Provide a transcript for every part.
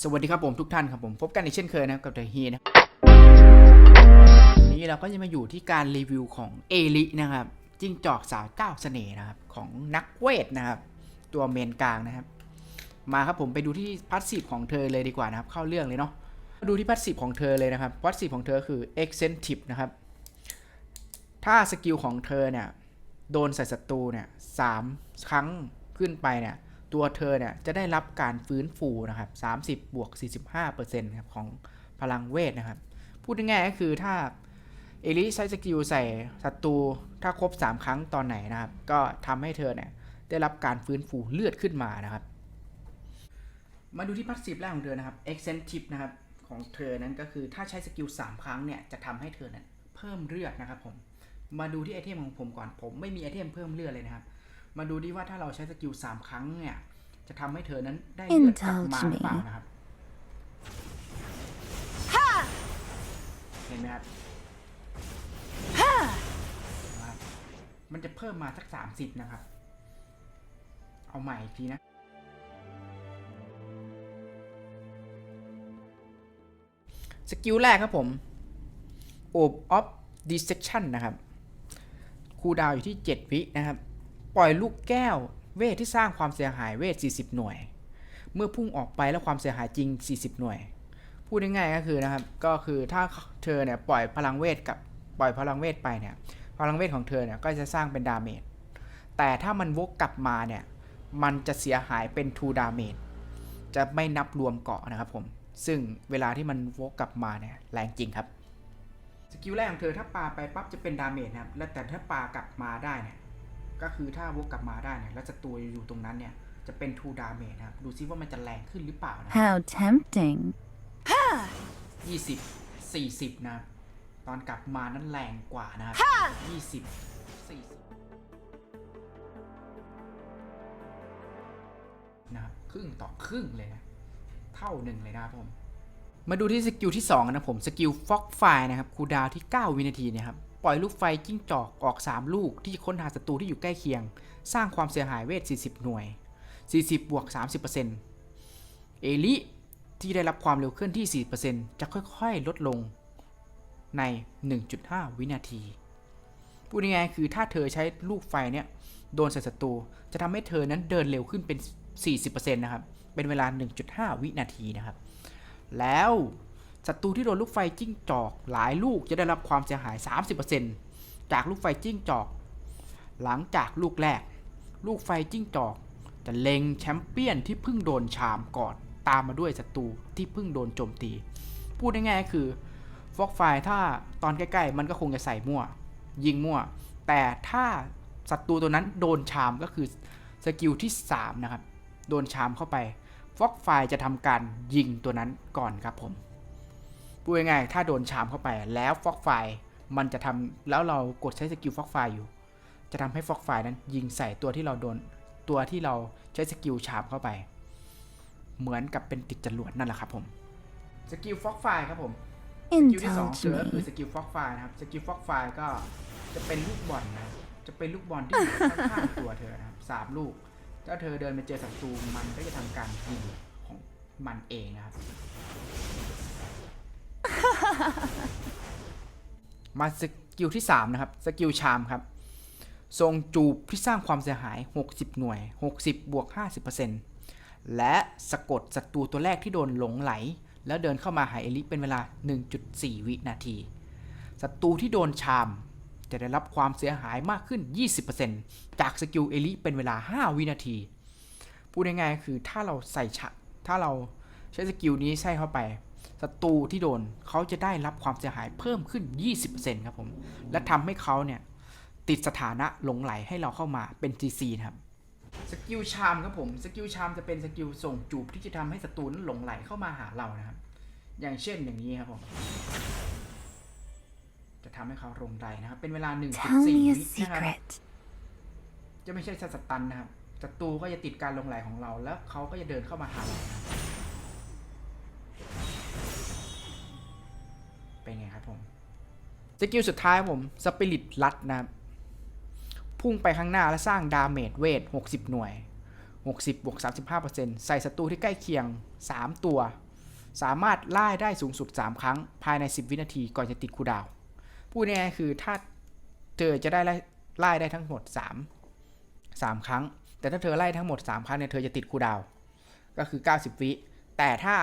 สวัสดีครับผมทุกท่านครับผมพบกันอีกเช่นเคยนะกับเดอะฮีนะนี้เราก็จะมาอยู่ที่การรีวิวของเอลินะครับจิ้งจอกสาวเก้าเสน่ห์นะครับของนักเวทนะครับ ตัวเมนกลางนะครับ มาครับผมไปดูที่พัสซีฟของเธอเลยดีกว่านะครับ เข้าเรื่องเลยเนาะดูที่พัสซีฟของเธอเลยนะครับพัสซีฟของเธอคือ Eccentric นะครับ ถ้าสกิลของเธอเนี่ยโดนใส่ศัตรูเนี่ยสามครั้งขึ้นไปเนี่ย ตัวเธอเนี่ยจะได้รับการฟื้นฟูนะครับ 30 บวก 45%ครับของพลังเวทนะครับ พูดง่ายๆก็คือถ้าเอลิใช้สกิลใส่ศัตรูถ้าครบ 3 ครั้งตอนไหนนะครับ ก็ทำให้เธอเนี่ยได้รับการฟื้นฟูเลือดขึ้นมานะครับ มาดูที่พัสซีฟแรกของเธอนะครับ Eccentric นะครับของเธอนั้นก็คือถ้าใช้สกิล3 ครั้งเนี่ยจะทำให้เธอนั้นเพิ่มเลือดนะครับผม มาดูที่ไอเทมของผมก่อนผมไม่มีไอเทมเพิ่มเลือดเลยนะครับ มาดูดีว่าถ้าเราใช้สกิล3ครั้งเนี่ย จะทำให้เธอนั้นได้เลือดกลับมาหรือเปล่านะครับเห็นไหมครับนะครับมันจะเพิ่มมาสัก30นะครับ เอาใหม่อีกทีนะสกิลแรกครับผม Orb of Dissection นะครับ คูลดาวน์อยู่ที่ 7 วินะครับ ปล่อยลูกแก้ว เวทที่สร้างความเสียหายเวท 40 หน่วย เมื่อพุ่งออกไปแล้วความเสียหายจริง 40 หน่วย พูดง่ายๆก็คือนะครับ ก็คือถ้าเธอเนี่ยปล่อยพลังเวทกับปล่อยพลังเวทไปเนี่ย พลังเวทของเธอเนี่ยก็จะสร้างเป็นดาเมจ แต่ถ้ามันวกกลับมาเนี่ย มันจะเสียหายเป็น2ดาเมจ จะไม่นับรวมเกาะนะครับผม ซึ่งเวลาที่มันวกกลับมาเนี่ยแรงจริงครับ สกิลแรกของเธอถ้าปาไปปั๊บจะเป็นดาเมจนะครับ แล้วแต่ถ้าปากลับมาได้เนี่ย ก็คือถ้าวกกลับมาได้เนี่ยแล้วศัตรูอยู่ตรงนั้นเนี่ยจะเป็น2ดาเมจนะครับ ดูซิว่ามันจะแรงขึ้นหรือเปล่านะ How tempting. ยี่สิบสี่สิบนะครับ ตอนกลับมานั้นแรงกว่านะครับยี่สิบสี่สิบนะครับ ครึ่งต่อครึ่งเลยนะ เท่าหนึ่งเลยนะครับผม มาดูที่สกิลที่ 2 นะผม สกิลฟ็อกไฟนะครับคูลดาวน์ที่ 9 วินาทีเนะครับ ปล่อยลูกไฟจิ้งจอกออก 3 ลูกที่ค้นหาศัตรูที่อยู่ใกล้เคียง สร้างความเสียหายเวท 40 หน่วย 40 บวก 30%เอลิที่ได้รับความเร็วเคลื่อนที่ 4%จะค่อยๆ ลดลงใน 1.5 วินาที พูดง่ายๆคือถ้าเธอใช้ลูกไฟเนี่ยโดนใส่ศัตรู จะทำให้เธอนั้นเดินเร็วขึ้นเป็น 40%นะครับ เป็นเวลา 1.5 วินาทีนะครับ แล้ว ศัตรูที่โดนลูกไฟจิ้งจอก หลายลูกจะได้รับความเสียหาย 30%จากลูกไฟจิ้งจอก หลังจากลูกแรก ลูกไฟจิ้งจอก จะเล็งแชมเปี้ยนที่เพิ่งโดนชามก่อนตามมาด้วยศัตรูที่เพิ่งโดนโจมตี พูดง่ายๆคือฟอกไฟถ้าตอนใกล้ๆ มันก็คงจะใส่มั่ว ยิงมั่ว แต่ถ้าศัตรูตัวนั้นโดนชามก็คือสกิลที่ 3 นะครับ โดนชามเข้าไปฟอกไฟจะทำการยิงตัวนั้นก่อนครับผม พูดง่ายๆถ้าโดนชามเข้าไปแล้วฟอกไฟมันจะทำแล้วเรากดใช้สกิลฟอกไฟอยู่ จะทำให้ฟอกไฟนั้นยิงใส่ตัวที่เราโดนตัวที่เราใช้สกิลชามเข้าไป เหมือนกับเป็นติดจรวดนั่นแหละครับผมสกิลฟอกไฟครับผมสกิลที่สอง Indulge เจอก็คือ me. สกิลฟอกไฟนะครับสกิลฟอกไฟก็จะเป็นลูกบอลนะจะเป็นลูกบอลที่อยู่ข้างๆตัวเธอนะครับสามลูกถ้าเธอเดินไปเจอศัตรูมันก็จะทำการยิงของมันเองนะครับ มาสกิลที่ 3 นะครับ สกิลชามครับ ทรงจูบที่สร้างความเสียหาย 60 หน่วย 60 บวก 50%และสะกดศัตรูตัวแรกที่โดนหลงไหล แล้วเดินเข้ามาหาเอลิเป็นเวลา 1.4 วินาที ศัตรูที่โดนชามจะได้รับความเสียหายมากขึ้น 20%จากสกิลเอลิเป็นเวลา 5 วินาที พูดง่ายๆคือถ้าเราใส่ฉะถ้าเราใช้สกิลนี้ใส่เข้าไป ศัตรูที่โดนเขาจะได้รับความเสียหายเพิ่มขึ้น 20%ครับผม และทำให้เขาเนี่ย ติดสถานะหลงไหลให้เราเข้ามาเป็น GC นะครับสกิลชามครับผมสกิลชามจะเป็นสกิลส่งจูบที่จะทำให้ศัตรูนั้นหลงไหลเข้ามาหาเรานะครับ อย่างเช่นอย่างนี้ครับผม จะทำให้เขาหลงไหลนะครับ เป็นเวลา Tell 1.4 me วิ a นะครับ secret. จะไม่ใช่สตันนะครับศัตรูก็จะติดการหลงไหลของเรา แล้วเขาก็จะเดินเข้ามาหาเรานะ เป็นไงครับผมสกิลสุดท้ายผมสปิริตลัดนะครับพุ่งไปข้างหน้าและสร้างดาเมจเวท 60 หน่วย 60บวก35%ใส่ศัตรูที่ใกล้เคียง 3 ตัว สามารถไล่ได้สูงสุด 3 ครั้ง ภายใน 10 วินาทีก่อนจะติดคูดาว พูดง่ายๆคือถ้าเธอจะได้ไล่ได้ทั้งหมด 3 3 ครั้ง แต่ถ้าเธอไล่ทั้งหมด 3 ครั้งเนี่ยเธอจะติดคูดาว ก็คือ 90 วิ แต่ถ้า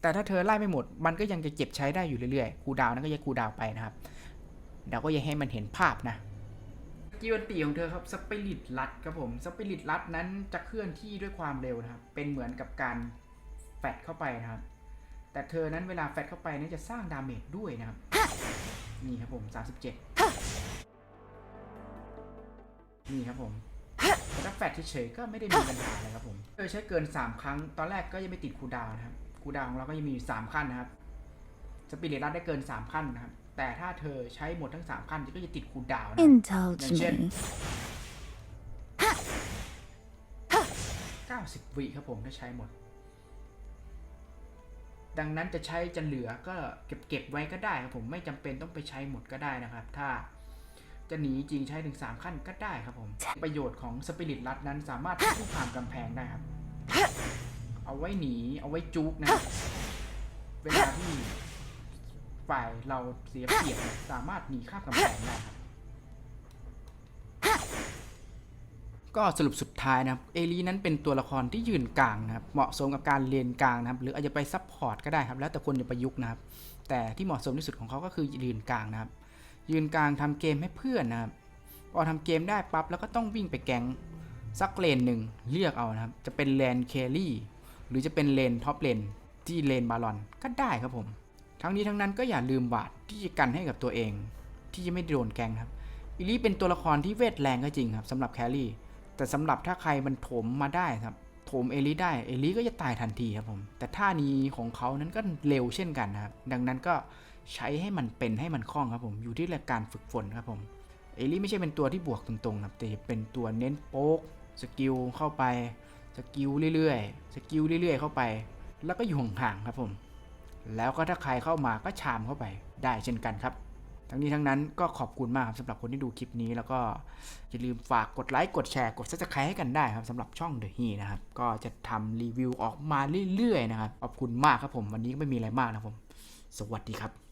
แต่ถ้าเธอไล่ไม่หมด มันก็ยังจะเก็บใช้ได้อยู่เรื่อยๆ คูดาวนั้นก็จะคูดาวไปนะครับเดี๋ยวก็ยังให้มันเห็นภาพนะกิลอันตีของเธอครับสปิริตลัดครับผมสปิริตลัดนั้นจะเคลื่อนที่ด้วยความเร็วนะครับ เป็นเหมือนกับการแฟดเข้าไปนะครับ แต่เธอนั้นเวลาแฟดเข้าไปนั้นจะสร้างดาเมจด้วยนะครับ นี่ครับผม 37 นี่ครับผมแต่ถ้าแฟดเฉยๆก็ไม่ได้มีปัญหาอะไรครับผมเธอใช้เกิน 3 ครั้ง ตอนแรกก็ยังไม่ติดคูดาวนะครับ คูลดาวน์ของเราก็ยังมีอยู่3ขั้นนะครับสปิริตลัดได้เกิน 3 ขั้นนะครับ แต่ถ้าเธอใช้หมดทั้ง 3 ขั้นก็จะติดคูลดาวน์นะครับ Indulge Legend. me. 90วิครับผมถ้าใช้หมด ดังนั้นจะใช้จะเหลือก็เก็บเก็บไว้ก็ได้ครับผมไม่จำเป็นต้องไปใช้หมดก็ได้นะครับ ถ้าจะหนีจริงใช้ถึง 3 ขั้นก็ได้ครับผม ประโยชน์ของสปิริตลัดนั้นสามารถพุ่งผ่านกำแพงได้ครับ เอาไว้หนี เอาไว้จุกนะครับเวลาที่ฝ่ายเราเสียเปรียบเนี่ยสามารถหนีข้ามกำแพงได้ครับ ก็สรุปสุดท้ายนะครับ เอลีนั้นเป็นตัวละครที่ยืนกลางนะครับ เหมาะสมกับการเลนกลางนะครับ หรืออาจจะไปซับพอร์ตก็ได้ครับ แล้วแต่คนจะประยุกต์นะครับ แต่ที่เหมาะสมที่สุดของเขาก็คือยืนกลางนะครับ ยืนกลางทำเกมให้เพื่อนนะครับ พอทำเกมได้ปั๊บแล้วก็ต้องวิ่งไปแก๊งสักเลนหนึ่งเลือกเอานะครับ จะเป็นเลนเคลลี่ หรือจะเป็นเลนท็อปเลนที่เลนบาลอนก็ได้ครับผม ทั้งนี้ทั้งนั้นก็อย่าลืมบาดที่จะกันให้กับตัวเอง ที่จะไม่โดนแกงครับอิลี่เป็นตัวละครที่เวทแรงก็จริงครับสำหรับแครี่แต่สำหรับถ้าใครมันโถมมาได้ครับโถมเอลิได้เอลิก็จะตายทันทีครับผมแต่ท่านี้ของเขานั้นก็เร็วเช่นกันนะครับดังนั้นก็ใช้ให้มันเป็นให้มันคล่องครับผมอยู่ที่การฝึกฝนครับผมเอลิไม่ใช่เป็นตัวที่บวกตรงๆนะครับแต่เป็นตัวเน้นโป๊กสกิลเข้าไป สกิลเรื่อยๆ สกิลเรื่อยๆ เข้าไป แล้วก็อยู่ห่างๆครับผม แล้วก็ถ้าใครเข้ามาก็ชามเข้าไปได้เช่นกันครับ ทั้งนี้ทั้งนั้นก็ขอบคุณมากครับสำหรับคนที่ดูคลิปนี้ แล้วก็อย่าลืมฝากกดไลค์กดแชร์กดซับสไครต์ให้กันได้ครับสำหรับช่อง The He นะครับ ก็จะทำรีวิวออกมาเรื่อยๆนะครับ ขอบคุณมากครับผม วันนี้ก็ไม่มีอะไรมากนะครับผม สวัสดีครับ